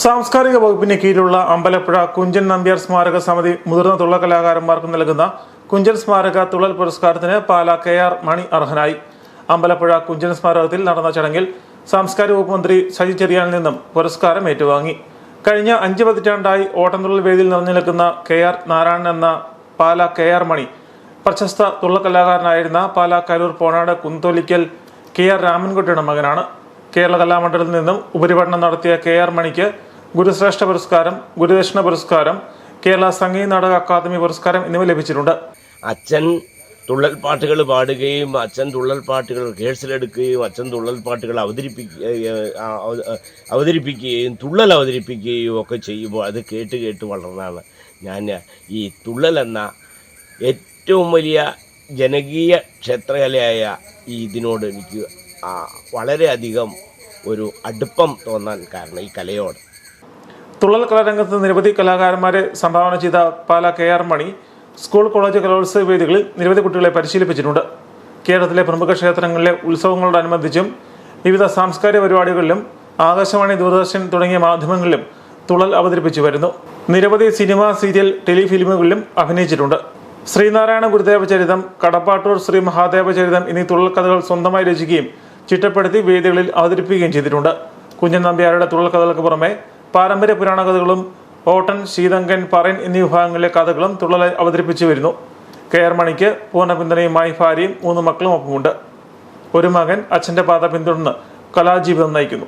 സാംസ്കാരിക വകുപ്പിന് കീഴിലുള്ള അമ്പലപ്പുഴ കുഞ്ചൻ നമ്പ്യാർ സ്മാരക സമിതി മുതിർന്ന തുള്ള കലാകാരന്മാർക്ക് നൽകുന്ന കുഞ്ചൻ സ്മാരക തുള്ളൽ പുരസ്കാരത്തിന് പാല കെ ആർ മണി അർഹനായി. അമ്പലപ്പുഴ കുഞ്ചൻ സ്മാരകത്തിൽ നടന്ന ചടങ്ങിൽ സാംസ്കാരിക വകുപ്പ് മന്ത്രി സജി ചെറിയാനിൽ നിന്നും പുരസ്കാരം ഏറ്റുവാങ്ങി. കഴിഞ്ഞ അഞ്ച് പതിറ്റാണ്ടായി ഓട്ടംതുള്ളൽ വേദിയിൽ നിറഞ്ഞു നിൽക്കുന്ന കെ ആർ നാരായണൻ എന്ന പാല കെ ആർ മണി പ്രശസ്ത തുള്ള കലാകാരനായിരുന്ന പാല കലൂർ പോണാട് കുന്തോലിക്കൽ കെ ആർ രാമൻകുട്ടിയുടെ മകനാണ്. കേരള കലാമണ്ഡലത്തിൽ നിന്നും ഉപരിപഠനം നടത്തിയ കെ ആർ മണിക്ക് ഗുരുശ്രേഷ്ഠ പുരസ്കാരം ഗുരുദക്ഷിണ പുരസ്കാരം കേരള സംഗീത നാടക അക്കാദമി പുരസ്കാരം എന്നിവ ലഭിച്ചിട്ടുണ്ട്. അച്ഛൻ തുള്ളൽ പാട്ടുകൾ പാടുകയും അച്ഛൻ തുള്ളൽ പാട്ടുകൾ റിഹേഴ്സലെടുക്കുകയും അച്ഛൻ തുള്ളൽ പാട്ടുകൾ അവതരിപ്പിക്കുക അവതരിപ്പിക്കുകയും തുള്ളൽ അവതരിപ്പിക്കുകയും ഒക്കെ ചെയ്യുമ്പോൾ അത് കേട്ട് കേട്ട് വളർന്നാണ് ഞാൻ ഈ തുള്ളൽ എന്ന ഏറ്റവും വലിയ ജനകീയ ക്ഷേത്രകലയായ ഈ ഇതിനോട് എനിക്ക് വളരെയധികം ഒരു അടുപ്പം തോന്നാൻ കാരണം ഈ കലയോട്. തുള്ളൽ കലാരംഗത്ത് നിരവധി കലാകാരന്മാരെ സംഭാവന ചെയ്ത Pala K R Mani school college കലോത്സവ വേദികളിൽ നിരവധി കുട്ടികളെ പരിശീലിപ്പിച്ചിട്ടുണ്ട്. കേരളത്തിലെ പ്രമുഖ ക്ഷേത്രങ്ങളിലെ ഉത്സവങ്ങളോടനുബന്ധിച്ചും വിവിധ സാംസ്കാരിക പരിപാടികളിലും ആകാശവാണി ദൂരദർശൻ തുടങ്ങിയ മാധ്യമങ്ങളിലും തുള്ളൽ അവതരിപ്പിച്ചു വരുന്നു. നിരവധി സിനിമ സീരിയൽ ടെലിഫിലിമുകളിലും അഭിനയിച്ചിട്ടുണ്ട്. ശ്രീനാരായണ ഗുരുദേവ ചരിതം കടപ്പാട്ടൂർ ശ്രീ മഹാദേവ ചരിതം എന്നീ തുള്ളൽ കഥകൾ സ്വന്തമായി രചിക്കുകയും ചിട്ടപ്പെടുത്തി വേദികളിൽ അവതരിപ്പിക്കുകയും ചെയ്തിട്ടുണ്ട്. കുഞ്ഞൻ നമ്പ്യാരുടെ തുള്ളൽ കഥകൾക്ക് പുറമെ പാരമ്പര്യ പുരാണ കഥകളും ഓട്ടൻ ശീതങ്കൻ പറയൻ എന്നീ വിഭാഗങ്ങളിലെ കഥകളും തുള്ളൽ അവതരിപ്പിച്ചു വരുന്നു. കെ ആർ മണിക്ക് പൂർണ പിന്തുണയുമായി ഭാര്യയും മൂന്ന് മക്കളും ഒപ്പമുണ്ട്. ഒരു മകൻ അച്ഛന്റെ പാത പിന്തുടർന്ന് കലാജീവിതം നയിക്കുന്നു.